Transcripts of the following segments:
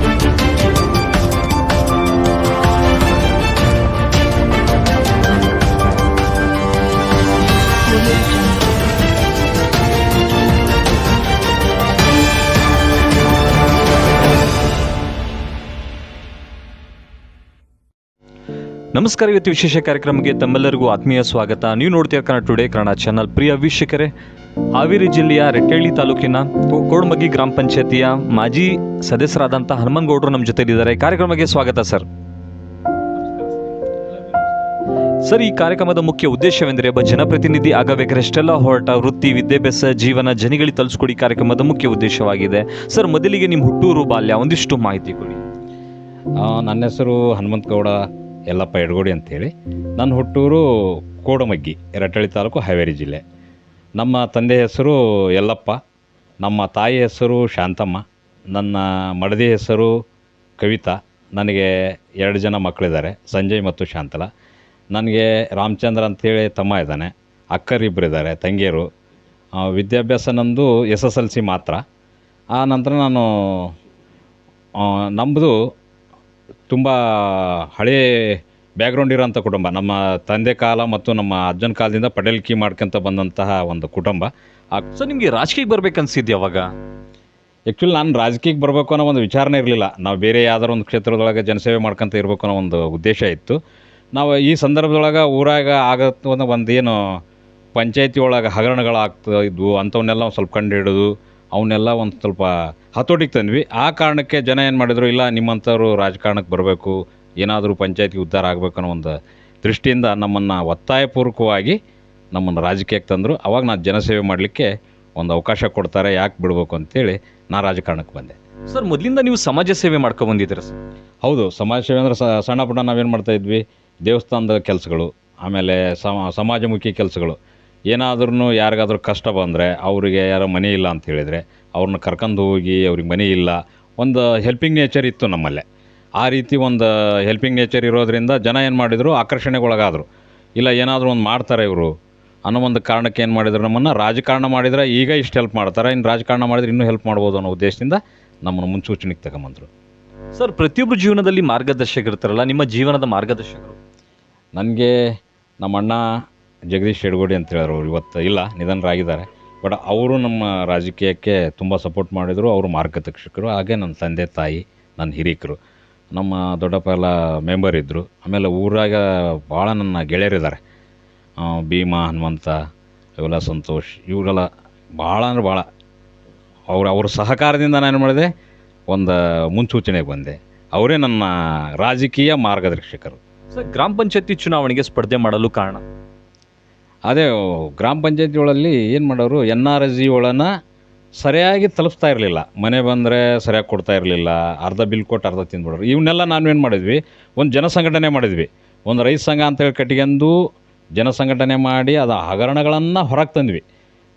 Thank you. ನಮಸ್ಕಾರ, ಇವತ್ತು ವಿಶೇಷ ಕಾರ್ಯಕ್ರಮಕ್ಕೆ ತಮ್ಮೆಲ್ಲರಿಗೂ ಆತ್ಮೀಯ ಸ್ವಾಗತ. ನೀವು ನೋಡ್ತೀರ ಕನ್ನಡ ಟುಡೇ ಕನ್ನಡ ಚಾನಲ್ ಪ್ರಿಯ ವೀಕ್ಷಕರೇ, ಹಾವೇರಿ ಜಿಲ್ಲೆಯ ರೆಟ್ಟೇಳಿ ತಾಲೂಕಿನ ಕೋಡ್ಮಗ್ಗಿ ಕೋಡ್ಮಗಿ ಗ್ರಾಮ ಪಂಚಾಯತಿಯ ಮಾಜಿ ಸದಸ್ಯರಾದಂಥ ಹನುಮಂತಗೌಡರು ನಮ್ಮ ಜೊತೆಲಿದ್ದಾರೆ ಕಾರ್ಯಕ್ರಮಕ್ಕೆ ಸ್ವಾಗತ ಸರ್ ಸರ್ ಈ ಕಾರ್ಯಕ್ರಮದ ಮುಖ್ಯ ಉದ್ದೇಶವೆಂದರೆ, ಒಬ್ಬ ಜನಪ್ರತಿನಿಧಿ ಆಗಬೇಕಾದಷ್ಟೆಲ್ಲ ಹೊರಟ, ವೃತ್ತಿ, ವಿದ್ಯಾಭ್ಯಾಸ, ಜೀವನ, ಜನಿಗಳಿಗೆ ತಲುಪಿಸ್ಕೊಡಿ ಕಾರ್ಯಕ್ರಮದ ಮುಖ್ಯ ಉದ್ದೇಶವಾಗಿದೆ. ಸರ್ ಮೊದಲಿಗೆ ನಿಮ್ಮ ಹುಟ್ಟೂರು ಬಾಲ್ಯ, ಒಂದಿಷ್ಟು ಮಾಹಿತಿ ಕೊಡಿ. ನನ್ನ ಹೆಸರು ಹನುಮಂತಗೌಡ. ಯಲ್ಲಪ್ಪ ಎಡಗೋಡಿ ಅಂತೇಳಿ. ನನ್ನ ಹುಟ್ಟೂರು ಕೋಡಮಗ್ಗಿ ರಟ್ಟಳ್ಳಿ ತಾಲೂಕು ಹಾವೇರಿ ಜಿಲ್ಲೆ. ನಮ್ಮ ತಂದೆ ಹೆಸರು ಯಲ್ಲಪ್ಪ, ನಮ್ಮ ತಾಯಿ ಹೆಸರು ಶಾಂತಮ್ಮ, ನನ್ನ ಮಡದಿ ಹೆಸರು ಕವಿತಾ, ನನಗೆ ಎರಡು ಜನ ಮಕ್ಕಳಿದ್ದಾರೆ, ಸಂಜಯ್ ಮತ್ತು ಶಾಂತಲ. ನನಗೆ ರಾಮಚಂದ್ರ ಅಂತೇಳಿ ತಮ್ಮ ಇದ್ದಾನೆ ಅಕ್ಕರಿಬ್ಬರು ಇದ್ದಾರೆ, ತಂಗಿಯರು. ವಿದ್ಯಾಭ್ಯಾಸ ನಂದು ಎಸ್ ಎಸ್ ಎಲ್ ಸಿ ಮಾತ್ರ. ಆ ನಂತರ ನಾನು ನಮ್ಮದು ತುಂಬ ಹಳೇ ಬ್ಯಾಗ್ರೌಂಡ್ ಇರೋಂಥ ಕುಟುಂಬ. ನಮ್ಮ ತಂದೆ ಕಾಲ ಮತ್ತು ನಮ್ಮ ಅಜ್ಜನ ಕಾಲದಿಂದ ಪಡೇಲ್ಕಿ ಮಾಡ್ಕೊಂತ ಬಂದಂತಹ ಒಂದು ಕುಟುಂಬ. ಸೊ ನಿಮಗೆ ರಾಜಕೀಯಕ್ಕೆ ಬರ್ಬೇಕನ್ಸಿದ್ಯ ಅವಾಗ? ಆ್ಯಕ್ಚುಲಿ ನಾನು ರಾಜಕೀಯಕ್ಕೆ ಬರಬೇಕು ಅನ್ನೋ ಒಂದು ವಿಚಾರನೇ ಇರಲಿಲ್ಲ. ನಾವು ಬೇರೆ ಯಾವ್ದಾರು ಒಂದು ಕ್ಷೇತ್ರದೊಳಗೆ ಜನಸೇವೆ ಮಾಡ್ಕೊಂತ ಇರಬೇಕು ಅನ್ನೋ ಒಂದು ಉದ್ದೇಶ ಇತ್ತು. ನಾವು ಈ ಸಂದರ್ಭದೊಳಗೆ ಊರಾಗ ಆಗತ್ತು ಅನ್ನೋ ಒಂದು ಏನು ಪಂಚಾಯತಿ ಒಳಗೆ ಹಗರಣಗಳಾಗ್ತಾ ಇದ್ವು. ಅಂಥವನ್ನೆಲ್ಲ ಒಂದು ಸ್ವಲ್ಪ ಕಂಡು ಹಿಡಿದು ಅವನ್ನೆಲ್ಲ ಒಂದು ಸ್ವಲ್ಪ ಹತೋಟಿಗೆ ತಂದ್ವಿ. ಆ ಕಾರಣಕ್ಕೆ ಜನ ಏನು ಮಾಡಿದ್ರು ಇಲ್ಲ ನಿಮ್ಮಂಥವ್ರು ರಾಜಕಾರಣಕ್ಕೆ ಬರಬೇಕು ಏನಾದರೂ ಪಂಚಾಯತಿ ಉದ್ಧಾರ ಆಗಬೇಕು ಅನ್ನೋ ಒಂದು ದೃಷ್ಟಿಯಿಂದ ನಮ್ಮನ್ನು ಒತ್ತಾಯಪೂರ್ವಕವಾಗಿ ನಮ್ಮನ್ನು ರಾಜಕೀಯಕ್ಕೆ ತಂದರು. ಅವಾಗ ನಾನು ಜನಸೇವೆ ಮಾಡಲಿಕ್ಕೆ ಒಂದು ಅವಕಾಶ ಕೊಡ್ತಾರೆ ಯಾಕೆ ಬಿಡಬೇಕು ಅಂತೇಳಿ ನಾ ರಾಜಕಾರಣಕ್ಕೆ ಬಂದೆ. ಸರ್ ಮೊದಲಿಂದ ನೀವು ಸಮಾಜ ಸೇವೆ ಮಾಡ್ಕೊ ಬಂದಿದ್ದೀರ ಸರ್? ಹೌದು ಸಮಾಜ ಸೇವೆ ಅಂದರೆ ಸಣ್ಣ ಪುಟ್ಟ ನಾವೇನು ಮಾಡ್ತಾ ಇದ್ವಿ ದೇವಸ್ಥಾನದ ಕೆಲಸಗಳು ಆಮೇಲೆ ಸಮ ಸಮಾಜಮುಖಿ ಕೆಲಸಗಳು. ಏನಾದ್ರೂ ಯಾರಿಗಾದ್ರೂ ಕಷ್ಟ ಬಂದರೆ ಅವರಿಗೆ ಯಾರೋ ಮನೆ ಇಲ್ಲ ಅಂತ ಹೇಳಿದರೆ ಅವ್ರನ್ನ ಕರ್ಕೊಂಡು ಹೋಗಿ ಅವ್ರಿಗೆ ಮನೆ ಇಲ್ಲ. ಒಂದು ಹೆಲ್ಪಿಂಗ್ ನೇಚರ್ ಇತ್ತು ನಮ್ಮಲ್ಲೇ. ಆ ರೀತಿ ಒಂದು ಹೆಲ್ಪಿಂಗ್ ನೇಚರ್ ಇರೋದರಿಂದ ಜನ ಏನು ಮಾಡಿದರು? ಆಕರ್ಷಣೆಗೊಳಗಾದರು. ಇಲ್ಲ ಏನಾದರೂ ಒಂದು ಮಾಡ್ತಾರೆ ಇವರು. ಅನ್ನೋ ಒಂದು ಕಾರಣಕ್ಕೆ ಏನು ಮಾಡಿದ್ರು? ನಮ್ಮನ್ನು ರಾಜಕಾರಣ ಮಾಡಿದರೆ ಈಗ ಇಷ್ಟು ಹೆಲ್ಪ್ ಮಾಡ್ತಾರೆ. ಇನ್ನು ರಾಜಕಾರಣ ಮಾಡಿದರೆ ಇನ್ನೂ ಹೆಲ್ಪ್ ಮಾಡ್ಬೋದು ಅನ್ನೋ ಉದ್ದೇಶದಿಂದ ನಮ್ಮನ್ನು ಮುನ್ಸೂಚನೆಗೆ ತಗೊಂಬಂದರು. ಸರ್ ಪ್ರತಿಯೊಬ್ಬರು ಜೀವನದಲ್ಲಿ ಮಾರ್ಗದರ್ಶಕರಿರ್ತಾರಲ್ಲ ನಿಮ್ಮ ಜೀವನದ ಮಾರ್ಗದರ್ಶಕರು? ನನಗೆ ನಮ್ಮ ಅಣ್ಣ ಜಗದೀಶ್ ಶೆಡ್ಗೋಡಿ ಅಂತ ಹೇಳಿದ್ರು ಅವ್ರು. ಇವತ್ತು ಇಲ್ಲ, ನಿಧನರಾಗಿದ್ದಾರೆ. ಬಟ್ ಅವರು ನಮ್ಮ ರಾಜಕೀಯಕ್ಕೆ ತುಂಬ ಸಪೋರ್ಟ್ ಮಾಡಿದರು. ಅವರು ಮಾರ್ಗದರ್ಶಕರು. ಹಾಗೆ ನನ್ನ ತಂದೆ, ತಾಯಿ, ನನ್ನ ಹಿರೀಕರು. ನಮ್ಮ ದೊಡ್ಡಪ್ಪ ಎಲ್ಲ ಮೆಂಬರ್ ಇದ್ದರು ಆಮೇಲೆ ಊರಾಗ ಭಾಳ ನನ್ನ ಗೆಳೆಯರಿದ್ದಾರೆ. ಭೀಮಾ, ಹನುಮಂತ, ಇವೆಲ್ಲ ಸಂತೋಷ್, ಇವರೆಲ್ಲ ಭಾಳ ಅಂದ್ರೆ ಭಾಳ ಅವ್ರ ಅವ್ರ ಸಹಕಾರದಿಂದ ನಾನು ಏನು ಮಾಡಿದೆ? ಒಂದು ಮುನ್ಸೂಚನೆಗೆ ಬಂದೆ. ಅವರೇ ನನ್ನ ರಾಜಕೀಯ ಮಾರ್ಗದರ್ಶಕರು. ಸರ್, ಗ್ರಾಮ ಪಂಚಾಯತಿ ಚುನಾವಣೆಗೆ ಸ್ಪರ್ಧೆ ಮಾಡಲು ಕಾರಣ? ಅದೇ, ಗ್ರಾಮ ಪಂಚಾಯತಿಗಳಲ್ಲಿ ಏನು ಮಾಡೋರು ಎನ್ ಆರ್ ಜಿ ಒಳನ ಸರಿಯಾಗಿ ತಲುಪಿಸ್ತಾ ಇರಲಿಲ್ಲ. ಮನೆ ಬಂದರೆ ಸರಿಯಾಗಿ ಕೊಡ್ತಾ ಇರಲಿಲ್ಲ. ಅರ್ಧ ಬಿಲ್ ಕೊಟ್ಟು ಅರ್ಧ ತಿಂದ್ಬಿಡೋರು. ಇವನ್ನೆಲ್ಲ ನಾನು ಏನು ಮಾಡಿದ್ವಿ? ಒಂದು ಜನಸಂಘಟನೆ ಮಾಡಿದ್ವಿ. ಒಂದು ರೈತ ಸಂಘ ಅಂತೇಳಿ ಕಟ್ಕೊಂಡು ಜನಸಂಘಟನೆ ಮಾಡಿ ಅದು ಹಗರಣಗಳನ್ನು ಹೊರಗೆ ತಂದ್ವಿ.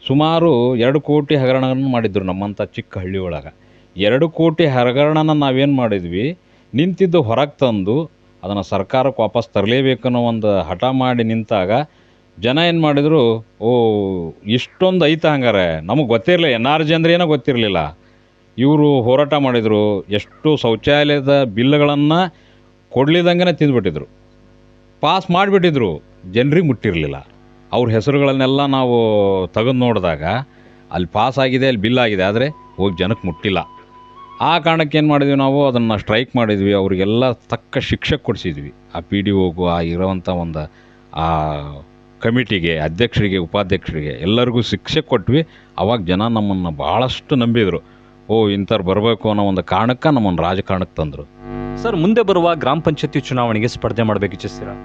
ಸುಮಾರು ಎರಡು ಕೋಟಿ ಹಗರಣಗಳನ್ನು ಮಾಡಿದ್ರು ನಮ್ಮಂಥ ಚಿಕ್ಕ ಹಳ್ಳಿ ಒಳಗೆ. ಎರಡು ಕೋಟಿ ಹಗರಣನ ನಾವೇನು ಮಾಡಿದ್ವಿ? ನಿಂತಿದ್ದು ಹೊರಗೆ ತಂದು ಅದನ್ನು ಸರ್ಕಾರಕ್ಕೆ ವಾಪಸ್ ತರಲೇಬೇಕು ಅನ್ನೋ ಒಂದು ಹಠ ಮಾಡಿ ನಿಂತಾಗ ಜನ ಏನು ಮಾಡಿದರು, ಓ, ಇಷ್ಟೊಂದು ಐತೆ ಹಂಗಾರೆ ನಮಗೆ ಗೊತ್ತಿರಲಿಲ್ಲ ಎನ್ ಆರ್ ಜಿ ಅಂದ್ರೆ ಏನೋ ಗೊತ್ತಿರಲಿಲ್ಲ. ಇವರು ಹೋರಾಟ ಮಾಡಿದರು, ಎಷ್ಟು ಶೌಚಾಲಯದ ಬಿಲ್ಗಳನ್ನು ಕೊಡ್ಲಿದಂಗೆ ತಿಂದುಬಿಟ್ಟಿದ್ರು. ಪಾಸ್ ಮಾಡಿಬಿಟ್ಟಿದ್ರು, ಜನರಿಗೆ ಮುಟ್ಟಿರಲಿಲ್ಲ. ಅವ್ರ ಹೆಸರುಗಳನ್ನೆಲ್ಲ ನಾವು ತೆಗೆದು ನೋಡಿದಾಗ, ಅಲ್ಲಿ ಪಾಸ್ ಆಗಿದೆ, ಅಲ್ಲಿ ಬಿಲ್ ಆಗಿದೆ, ಆದರೆ ಹೋಗಿ ಜನಕ್ಕೆ ಮುಟ್ಟಿಲ್ಲ. ಆ ಕಾರಣಕ್ಕೆ ಏನು ಮಾಡಿದ್ವಿ ನಾವು, ಅದನ್ನು ಸ್ಟ್ರೈಕ್ ಮಾಡಿದ್ವಿ, ಅವರಿಗೆಲ್ಲ ತಕ್ಕ ಶಿಕ್ಷೆ ಕೊಡಿಸಿದ್ವಿ. ಆ ಪಿ ಡಿ ಒಗೂ, ಆ ಇರೋವಂಥ ಒಂದು, ಆ ಕಮಿಟಿಗೆ ಅಧ್ಯಕ್ಷರಿಗೆ ಉಪಾಧ್ಯಕ್ಷರಿಗೆ ಎಲ್ಲರಿಗೂ ಶಿಕ್ಷೆ ಕೊಟ್ವಿ. ಅವಾಗ ಜನ ನಮ್ಮನ್ನು ಭಾಳಷ್ಟು ನಂಬಿದರು. ಓ ಇಂಥವ್ರು ಬರಬೇಕು ಅನ್ನೋ ಒಂದು ಕಾರಣಕ್ಕೆ ನಮ್ಮನ್ನು ರಾಜಕಾರಣಕ್ಕೆ ತಂದರು. ಸರ್ ಮುಂದೆ ಬರುವ ಗ್ರಾಮ ಪಂಚಾಯತಿ ಚುನಾವಣೆಗೆ ಸ್ಪರ್ಧೆ ಮಾಡಬೇಕು ಇಚ್ಛಿಸ್ತೀರಾ?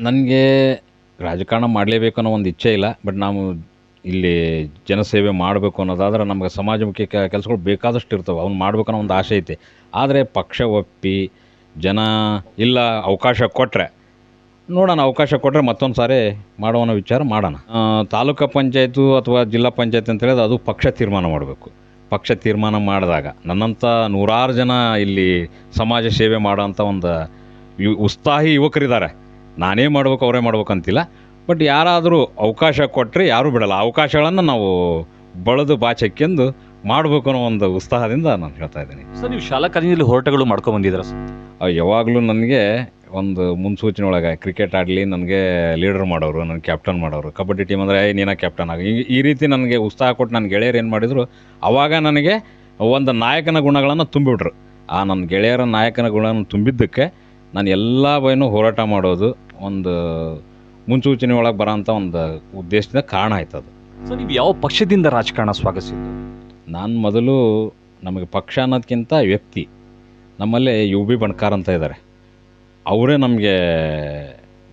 ನನಗೆ ರಾಜಕಾರಣ ಮಾಡಲೇಬೇಕು ಅನ್ನೋ ಒಂದು ಇಚ್ಛೆ ಇಲ್ಲ. ಬಟ್ ನಾವು ಇಲ್ಲಿ ಜನಸೇವೆ ಮಾಡಬೇಕು ಅನ್ನೋದಾದ್ರೆ ನಮಗೆ ಸಮಾಜಮುಖಿ ಕೆಲಸಗಳು ಬೇಕಾದಷ್ಟು ಇರ್ತವೆ. ಅವ್ನು ಮಾಡ್ಬೇಕು ಅನ್ನೋ ಒಂದು ಆಸೆ ಐತೆ. ಆದರೆ ಪಕ್ಷ ಒಪ್ಪಿ ಜನ ಇಲ್ಲ ಅವಕಾಶ ಕೊಟ್ಟರೆ ನೋಡೋಣ, ಅವಕಾಶ ಕೊಟ್ಟರೆ ಮತ್ತೊಂದು ಸಾರಿ ಮಾಡೋಣ ವಿಚಾರ ಮಾಡೋಣ. ತಾಲೂಕು ಪಂಚಾಯತು ಅಥವಾ ಜಿಲ್ಲಾ ಪಂಚಾಯತ್ ಅಂತ ಹೇಳಿದ್ರೆ ಅದು ಪಕ್ಷ ತೀರ್ಮಾನ ಮಾಡಬೇಕು. ಪಕ್ಷ ತೀರ್ಮಾನ ಮಾಡಿದಾಗ ನನ್ನಂಥ ನೂರಾರು ಜನ ಇಲ್ಲಿ ಸಮಾಜ ಸೇವೆ ಮಾಡೋಂಥ ಒಂದು ಯು- ಉತ್ಸಾಹಿ ಯುವಕರಿದ್ದಾರೆ. ನಾನೇ ಮಾಡ್ಬೇಕು, ಅವರೇ ಮಾಡ್ಬೇಕಂತಿಲ್ಲ. ಬಟ್ ಯಾರಾದರೂ ಅವಕಾಶ ಕೊಟ್ಟರೆ ಯಾರೂ ಬಿಡಲ್ಲ. ಅವಕಾಶಗಳನ್ನು ನಾವು ಬಳದು ಬಾಚಕ್ಕೆಂದು ಮಾಡಬೇಕು ಅನ್ನೋ ಒಂದು ಉತ್ಸಾಹದಿಂದ ನಾನು ಹೇಳ್ತಾ ಇದ್ದೀನಿ. ಸರ್ ನೀವು ಶಾಲಾ ಕಾಲೇಜಿನಲ್ಲಿ ಹೋರಾಟಗಳು ಮಾಡ್ಕೊಂಡು ಬಂದಿದ್ದೀರಾ ಸರ್? ಯಾವಾಗಲೂ ನನಗೆ ಒಂದು ಮುನ್ಸೂಚನೆ ಒಳಗೆ ಕ್ರಿಕೆಟ್ ಆಡಲಿ ನನಗೆ ಲೀಡರ್ ಮಾಡೋರು ನನಗೆ ಕ್ಯಾಪ್ಟನ್ ಮಾಡೋರು. ಕಬಡ್ಡಿ ಟೀಮ್ ಅಂದರೆ ನೀನ ಕ್ಯಾಪ್ಟನ್ ಆಗಿ. ಈ- ರೀತಿ ನನಗೆ ಉತ್ಸಾಹ ಕೊಟ್ಟು ನನ್ನ ಗೆಳೆಯರು ಏನು ಮಾಡಿದರು ಆವಾಗ ನನಗೆ ಒಂದು ನಾಯಕನ ಗುಣಗಳನ್ನು ತುಂಬಿಬಿಟ್ರು ಆ ನನ್ನ ಗೆಳೆಯರ ನಾಯಕನ ಗುಣಗಳನ್ನು ತುಂಬಿದ್ದಕ್ಕೆ ನಾನು ಎಲ್ಲ ಬೈನೂ ಹೋರಾಟ ಮಾಡೋದು ಒಂದು ಮುನ್ಸೂಚನೆ ಒಳಗೆ ಬರೋಂಥ ಒಂದು ಉದ್ದೇಶದಿಂದ ಕಾರಣ ಆಯ್ತು ಅದು ಸರ್ ನೀವು ಯಾವ ಪಕ್ಷದಿಂದ ರಾಜಕಾರಣ ಸ್ವಾಗತಿಸಿದ್ದು? ನಾನು ಮೊದಲು ನಮಗೆ ಪಕ್ಷ ಅನ್ನೋದಕ್ಕಿಂತ ವ್ಯಕ್ತಿ. ನಮ್ಮಲ್ಲಿ ಯು ಬಿ ಬಣ್ಕಾರ್ ಅಂತ ಇದ್ದಾರೆ ಅವರೇ ನಮಗೆ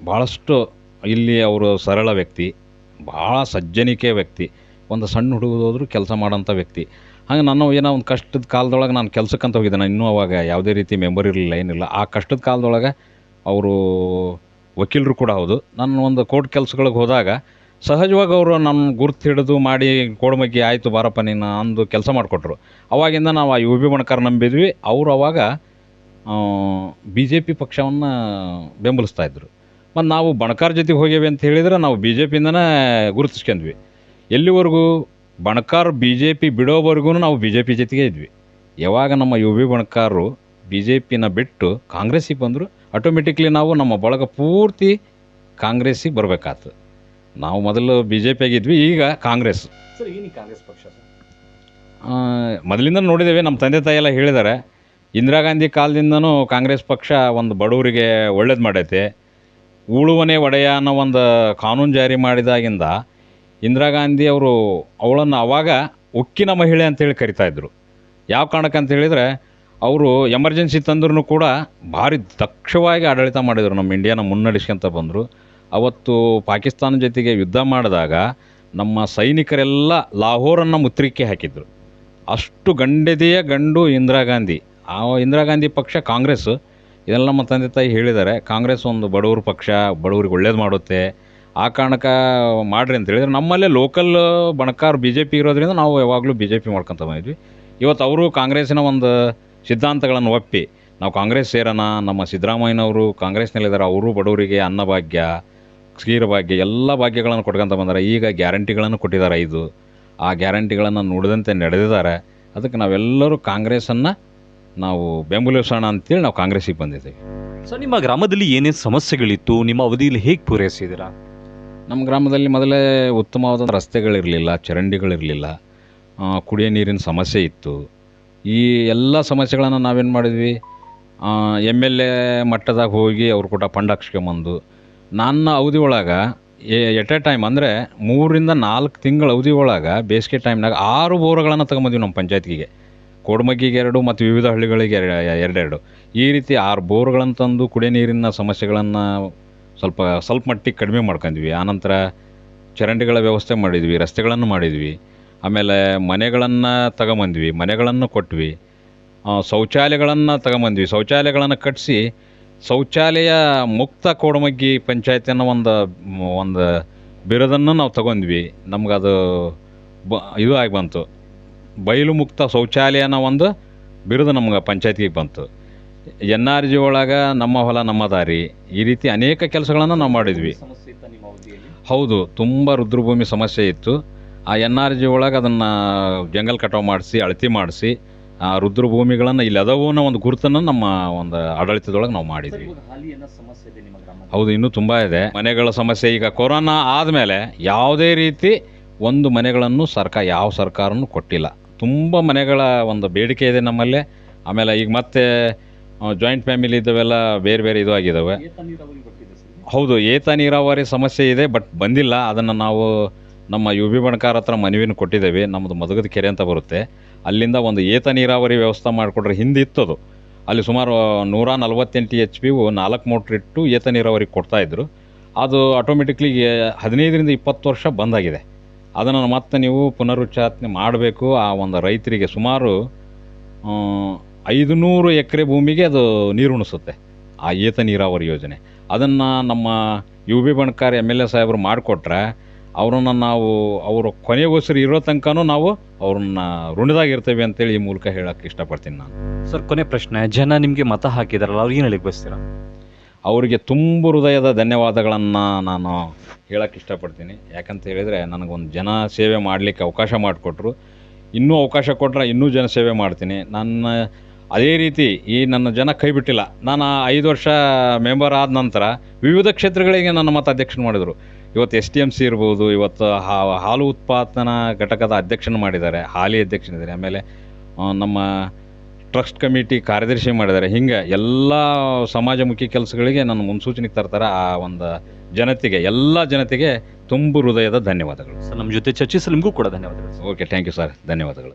ಭಾಳಷ್ಟು ಇಲ್ಲಿ ಅವರು ಸರಳ ವ್ಯಕ್ತಿ ಭಾಳ ಸಜ್ಜನಿಕೆ ವ್ಯಕ್ತಿ, ಒಂದು ಸಣ್ಣ ಹುಡುಗರು ಕೆಲಸ ಮಾಡೋಂಥ ವ್ಯಕ್ತಿ. ಹಾಗೆ ನಾನು ಏನೋ ಒಂದು ಕಷ್ಟದ ಕಾಲದೊಳಗೆ ನಾನು ಕೆಲಸಕ್ಕಂತ ಹೋಗಿದ್ದೆ ನಾನು ಇನ್ನೂ ಅವಾಗ ಯಾವುದೇ ರೀತಿ ಮೆಂಬರ್ ಇರಲಿಲ್ಲ, ಏನಿಲ್ಲ. ಆ ಕಷ್ಟದ ಕಾಲದೊಳಗೆ ಅವರು ವಕೀಲರು ಕೂಡ ಹೌದು. ನಾನು ಒಂದು ಕೋರ್ಟ್ ಕೆಲಸಗಳಿಗೆ ಹೋದಾಗ ಸಹಜವಾಗಿ ಅವರು ನಮ್ಮ ಗುರ್ತು ಹಿಡಿದು ಮಾಡಿ ಕೋಡ್ಮಗ್ಗಿ ಆಯಿತು ಬಾರಪ್ಪ ನೀನು ಅಂದು ಕೆಲಸ ಮಾಡಿಕೊಟ್ರು. ಅವಾಗಿಂದ ನಾವು ಆ ಯು ಬಿ ಬಣಕಾರ್ ನಂಬಿದ್ವಿ. ಅವರು ಅವಾಗ ಬಿ ಜೆ ಪಿ ಪಕ್ಷವನ್ನು ಬೆಂಬಲಿಸ್ತಾ ಇದ್ದರು ಮತ್ತು ನಾವು ಬಣಕಾರ್ ಜೊತೆಗೆ ಹೋಗ್ಯವಿ ಅಂತ ಹೇಳಿದ್ರೆ ನಾವು ಬಿ ಜೆ ಪಿಯಿಂದನೇ ಗುರುತಿಸ್ಕೊಂಡ್ವಿ. ಎಲ್ಲಿವರೆಗೂ ಬಣಕಾರ್ ಬಿ ಜೆ ಪಿ ಬಿಡೋವರೆಗೂ ನಾವು ಬಿ ಜೆ ಪಿ ಜೊತೆಗೆ ಇದ್ವಿ. ಯಾವಾಗ ನಮ್ಮ ಯು ಬಿ ಬಣಕಾರರು ಬಿ ಜೆ ಪಿನ ಬಿಟ್ಟು ಕಾಂಗ್ರೆಸ್ಸಿಗೆ ಬಂದರು ಆಟೋಮೆಟಿಕ್ಲಿ ನಾವು ನಮ್ಮ ಬಳಗ ಪೂರ್ತಿ ಕಾಂಗ್ರೆಸ್ಸಿಗೆ ಬರಬೇಕಾತು. ನಾವು ಮೊದಲು ಬಿ ಜೆ ಪಿ ಆಗಿದ್ವಿ ಈಗ ಕಾಂಗ್ರೆಸ್. ಸರ್ ಏನೀ ಕಾಂಗ್ರೆಸ್ ಪಕ್ಷ ಸರ್? ಮೊದಲಿಂದ ನೋಡಿದ್ದೇವೆ ನಮ್ಮ ತಂದೆ ತಾಯಿ ಎಲ್ಲ ಹೇಳಿದ್ದಾರೆ. ಇಂದಿರಾ ಗಾಂಧಿ ಕಾಲದಿಂದನೂ ಕಾಂಗ್ರೆಸ್ ಪಕ್ಷ ಒಂದು ಬಡವರಿಗೆ ಒಳ್ಳೇದು ಮಾಡೈತೆ. ಉಳುವನೆ ಒಡೆಯ ಅನ್ನೋ ಒಂದು ಕಾನೂನು ಜಾರಿ ಮಾಡಿದಾಗಿಂದ ಇಂದಿರಾ ಗಾಂಧಿ ಅವರು ಅವಳನ್ನು ಅವಾಗ ಉಕ್ಕಿನ ಮಹಿಳೆ ಅಂತೇಳಿ ಕರಿತಾ ಇದ್ರು. ಯಾವ ಕಾರಣಕ್ಕೆ ಅಂತ ಹೇಳಿದರೆ ಅವರು ಎಮರ್ಜೆನ್ಸಿ ತಂದ್ರೂ ಕೂಡ ಭಾರಿ ದಕ್ಷವಾಗಿ ಆಡಳಿತ ಮಾಡಿದರು ನಮ್ಮ ಇಂಡಿಯಾನ ಮುನ್ನಡೆಸ್ಕೊಂತ ಬಂದರು. ಅವತ್ತು ಪಾಕಿಸ್ತಾನ ಜೊತೆಗೆ ಯುದ್ಧ ಮಾಡಿದಾಗ ನಮ್ಮ ಸೈನಿಕರೆಲ್ಲ ಲಾಹೋರನ್ನು ಮುತ್ರಿಕೆ ಹಾಕಿದ್ರು. ಅಷ್ಟು ಗಂಡೆದೆಯ ಗಂಡು ಇಂದಿರಾ ಗಾಂಧಿ. ಆ ಇಂದಿರಾ ಗಾಂಧಿ ಪಕ್ಷ ಕಾಂಗ್ರೆಸ್. ಇದೆಲ್ಲ ನಮ್ಮ ತಂದೆ ತಾಯಿ ಹೇಳಿದ್ದಾರೆ. ಕಾಂಗ್ರೆಸ್ ಒಂದು ಬಡವ್ರ ಪಕ್ಷ, ಬಡವ್ರಿಗೆ ಒಳ್ಳೇದು ಮಾಡುತ್ತೆ. ಆ ಕಾರಣಕ್ಕೆ ಮಾಡ್ರಿ ಅಂತ ಹೇಳಿದ್ರೆ ನಮ್ಮಲ್ಲೇ local Banakar B J P ಇರೋದ್ರಿಂದ ನಾವು ಯಾವಾಗಲೂ ಬಿ ಜೆ ಪಿ ಮಾಡ್ಕೊತ ಬಂದಿದ್ವಿ. ಇವತ್ತು ಅವರು ಕಾಂಗ್ರೆಸ್ಸಿನ ಒಂದು ಸಿದ್ಧಾಂತಗಳನ್ನು ಒಪ್ಪಿ, ನಾವು ಕಾಂಗ್ರೆಸ್ ಸೇರೋಣ, ನಮ್ಮ ಸಿದ್ದರಾಮಯ್ಯನವರು ಕಾಂಗ್ರೆಸ್ನಲ್ಲಿದ್ದಾರೆ, ಅವರು ಬಡವರಿಗೆ ಅನ್ನಭಾಗ್ಯ ಕ್ಷೀರ ಭಾಗ್ಯ ಎಲ್ಲ ಭಾಗ್ಯಗಳನ್ನು ಕೊಟ್ಕೊಂತ ಬಂದಾರೆ. ಈಗ ಗ್ಯಾರಂಟಿಗಳನ್ನು ಕೊಟ್ಟಿದ್ದಾರೆ ಐದು. ಆ ಗ್ಯಾರಂಟಿಗಳನ್ನು ನುಡಿದಂತೆ ನಡೆದಿದ್ದಾರೆ. ಅದಕ್ಕೆ ನಾವೆಲ್ಲರೂ ಕಾಂಗ್ರೆಸ್ಸನ್ನು ನಾವು ಬೆಂಬಲಿಸೋಣ ಅಂತೇಳಿ ನಾವು ಕಾಂಗ್ರೆಸ್ಸಿಗೆ ಬಂದಿದ್ದೀವಿ. ಸರ್ ನಿಮ್ಮ ಗ್ರಾಮದಲ್ಲಿ ಏನೇನು ಸಮಸ್ಯೆಗಳಿತ್ತು? ನಿಮ್ಮ ಅವಧಿಯಲ್ಲಿ ಹೇಗೆ ಪೂರೈಸಿದ್ದೀರಾ? ನಮ್ಮ ಗ್ರಾಮದಲ್ಲಿ ಮೊದಲೇ ಉತ್ತಮವಾದ ರಸ್ತೆಗಳಿರಲಿಲ್ಲ ಚರಂಡಿಗಳಿರಲಿಲ್ಲ. ಕುಡಿಯೋ ನೀರಿನ ಸಮಸ್ಯೆ ಇತ್ತು. ಈ ಎಲ್ಲ ಸಮಸ್ಯೆಗಳನ್ನು ನಾವೇನು ಮಾಡಿದ್ವಿ? ಎಂ ಎಲ್ ಎ ಮಟ್ಟದಾಗ ಹೋಗಿ ಅವ್ರು ಕೂಡ ಫಂಡ್ ಹಾಕ್ಸ್ಕೊಂಬಂದು ನನ್ನ ಅವಧಿ ಒಳಗೆ ಎಟ್ ಎ ಟೈಮ್ ಅಂದರೆ ಮೂರಿಂದ ನಾಲ್ಕು ತಿಂಗಳ ಅವಧಿ ಒಳಗೆ ಬೇಸಿಗೆ ಟೈಮ್ನಾಗ ಆರು ಬೋರ್ಗಳನ್ನು ತಗೊಂಬಂದ್ವಿ ನಮ್ಮ ಪಂಚಾಯತ್ಗೆ ಕೋಡ್ಮಗ್ಗಿಗೆ ಎರಡು ಮತ್ತು ವಿವಿಧ ಹಳ್ಳಿಗಳಿಗೆ ಎರ- ಎರಡೆರಡು. ಈ ರೀತಿ ಆರು ಬೋರ್ಗಳನ್ನು ತಂದು ಕುಡಿಯೋ ನೀರಿನ ಸಮಸ್ಯೆಗಳನ್ನು ಸ್ವಲ್ಪ ಸ್ವಲ್ಪ ಮಟ್ಟಿಗೆ ಕಡಿಮೆ ಮಾಡ್ಕೊಂಡ್ವಿ ಆನಂತರ ಚರಂಡಿಗಳ ವ್ಯವಸ್ಥೆ ಮಾಡಿದ್ವಿ, ರಸ್ತೆಗಳನ್ನು ಮಾಡಿದ್ವಿ. ಆಮೇಲೆ ಮನೆಗಳನ್ನು ತಗೊಂಬಂದ್ವಿ, ಮನೆಗಳನ್ನು ಕೊಟ್ವಿ. ಶೌಚಾಲಯಗಳನ್ನು ತಗೊಂಬಂದ್ವಿ. ಶೌಚಾಲಯಗಳನ್ನು ಕಟ್ಟಿಸಿ ಶೌಚಾಲಯ ಮುಕ್ತ ಕೋಡಮಗ್ಗಿ ಪಂಚಾಯತ್ ಅನ್ನೋ ಒಂದು ಒಂದು ಬಿರುದನ್ನು ನಾವು ತಗೊಂಡ್ವಿ. ನಮ್ಗದು ಬ, ಇದು ಆಗಿ ಬಂತು. ಬಯಲು ಮುಕ್ತ ಶೌಚಾಲಯ ಅನ್ನೋ ಒಂದು ಬಿರುದು ನಮ್ಗೆ ಪಂಚಾಯತ್ಗೆ ಬಂತು. ಎನ್ ಆರ್ ಜಿ ಒಳಗೆ ನಮ್ಮ ಹೊಲ ನಮ್ಮ ದಾರಿ. ಈ ರೀತಿ ಅನೇಕ ಕೆಲಸಗಳನ್ನು ನಾವು ಮಾಡಿದ್ವಿ. ಹೌದು, ತುಂಬ ರುದ್ರಭೂಮಿ ಸಮಸ್ಯೆ ಇತ್ತು. ಆ ಎನ್ ಆರ್ ಜಿ ಒಳಗೆ ಅದನ್ನು ಜಂಗಲ್ ಕಟಾವು ಮಾಡಿಸಿ, ಅಳತಿ ಮಾಡಿಸಿ ಆ ರುದ್ರಭೂಮಿಗಳನ್ನು ಇಲ್ಲಿ ಅದಾವು ಅನ್ನೋ ಒಂದು ಗುರುತನ್ನು ನಮ್ಮ ಒಂದು ಆಡಳಿತದೊಳಗೆ ನಾವು ಮಾಡಿದ್ವಿ. ಹೌದು ಇನ್ನೂ ತುಂಬ ಇದೆ. ಮನೆಗಳ ಸಮಸ್ಯೆ ಈಗ ಕೊರೋನಾ ಆದಮೇಲೆ ಯಾವುದೇ ರೀತಿ ಒಂದು ಮನೆಗಳನ್ನು ಸರ್ಕಾರ ಯಾವ ಸರ್ಕಾರನೂ ಕೊಟ್ಟಿಲ್ಲ. ತುಂಬ ಮನೆಗಳ ಒಂದು ಬೇಡಿಕೆ ಇದೆ ನಮ್ಮಲ್ಲಿ. ಆಮೇಲೆ ಈಗ ಮತ್ತೆ ಜಾಯಿಂಟ್ ಫ್ಯಾಮಿಲಿ ಇದ್ದವೆಲ್ಲ ಬೇರೆ ಬೇರೆ ಇದು ಆಗಿದ್ದಾವೆ ಹೌದು ಏತ ನೀರಾವರಿ ಸಮಸ್ಯೆ ಇದೆ ಬಟ್ ಬಂದಿಲ್ಲ. ಅದನ್ನು ನಾವು ನಮ್ಮ ಯು ಬಿ ಬಣಕಾರ ಹತ್ರ ಮನವಿನ ಕೊಟ್ಟಿದ್ದೇವೆ. ನಮ್ಮದು ಮದಗದ ಕೆರೆ ಅಂತ ಬರುತ್ತೆ. ಅಲ್ಲಿಂದ ಒಂದು ಏತ ನೀರಾವರಿ ವ್ಯವಸ್ಥೆ ಮಾಡಿಕೊಟ್ರೆ ಅದು ಅಲ್ಲಿ ಸುಮಾರು ನೂರ ನಲವತ್ತೆಂಟು ಎಚ್ ಪಿ ನಾಲ್ಕು ಮೋಟ್ರ್ ಇಟ್ಟು ಏತ ನೀರಾವರಿ ಕೊಡ್ತಾಯಿದ್ರು ಅದು ಆಟೋಮೆಟಿಕ್ಲಿ ಹದಿನೈದರಿಂದ ಇಪ್ಪತ್ತು ವರ್ಷ ಬಂದಾಗಿದೆ. ಅದನ್ನು ಮತ್ತೆ ನೀವು ಪುನರುಚ್ಚಾರನೆ ಮಾಡಬೇಕು. ಆ ಒಂದು ರೈತರಿಗೆ ಸುಮಾರು ಐದುನೂರು ಎಕರೆ ಭೂಮಿಗೆ ಅದು ನೀರು ಉಣಿಸುತ್ತೆ. ಆ ಏತ ನೀರಾವರಿ ಯೋಜನೆ. ಅದನ್ನು ನಮ್ಮ U B Banakar M L A ಸಾಹೇಬರು ಮಾಡಿಕೊಟ್ರೆ ಅವರನ್ನು ನಾವು ಅವರು ಕೊನೆಗೋಸ್ಕರ ಇರೋ ತನಕನೂ ನಾವು ಅವ್ರನ್ನ ಋಣದಾಗಿರ್ತೇವೆ ಅಂತೇಳಿ ಈ ಮೂಲಕ ಹೇಳಕ್ಕೆ ಇಷ್ಟಪಡ್ತೀನಿ ನಾನು. ಸರ್ ಕೊನೆ ಪ್ರಶ್ನೆ. ಜನ ನಿಮಗೆ ಮತ ಹಾಕಿದಾರಲ್ಲ ಅವ್ರಿಗೆ ಏನು ಹೇಳಿಕ್ ಬಯಸ್ತೀರಾ? ಅವರಿಗೆ ತುಂಬ ಹೃದಯದ ಧನ್ಯವಾದಗಳನ್ನು ನಾನು ಹೇಳಕ್ಕೆ ಇಷ್ಟಪಡ್ತೀನಿ. ಯಾಕಂತ ಹೇಳಿದರೆ ನನಗೊಂದು ಜನ ಸೇವೆ ಮಾಡಲಿಕ್ಕೆ ಅವಕಾಶ ಮಾಡಿಕೊಟ್ರು. ಇನ್ನೂ ಅವಕಾಶ ಕೊಟ್ಟರೆ ಇನ್ನೂ ಜನ ಸೇವೆ ಮಾಡ್ತೀನಿ. ನನ್ನ ಅದೇ ರೀತಿ ಈ ನನ್ನ ಜನ ಕೈ ಬಿಟ್ಟಿಲ್ಲ. ನಾನು ಆ ಐದು ವರ್ಷ ಮೆಂಬರ್ ಆದ ನಂತರ ವಿವಿಧ ಕ್ಷೇತ್ರಗಳಿಗೆ ನನ್ನ ಮತ ಅಧ್ಯಕ್ಷನ ಮಾಡಿದರು. ಇವತ್ತು ಎಸ್ ಟಿ ಎಂ ಸಿ ಇರ್ಬೋದು ಇವತ್ತು ಹಾಲು ಉತ್ಪಾದನಾ ಘಟಕದ ಅಧ್ಯಕ್ಷನ ಮಾಡಿದ್ದಾರೆ ಹಾಲಿ ಅಧ್ಯಕ್ಷನಿದ್ದಾರೆ ಆಮೇಲೆ ನಮ್ಮ ಟ್ರಸ್ಟ್ ಕಮಿಟಿ ಕಾರ್ಯದರ್ಶಿ ಮಾಡಿದ್ದಾರೆ. ಹಿಂಗೆ ಎಲ್ಲ ಸಮಾಜಮುಖಿ ಕೆಲಸಗಳಿಗೆ ನನ್ನ ಮುನ್ಸೂಚನೆಗೆ ತರ್ತಾರೆ ಆ ಒಂದು ಜನತೆಗೆ ಎಲ್ಲ ಜನತೆಗೆ ತುಂಬು ಹೃದಯದ ಧನ್ಯವಾದಗಳು. ಸರ್ ನಮ್ಮ ಜೊತೆ ಚರ್ಚಿಸಲು ನಿಮಗೂ ಕೂಡ ಧನ್ಯವಾದಗಳು. ಓಕೆ ಥ್ಯಾಂಕ್ ಯು ಸರ್ ಧನ್ಯವಾದಗಳು.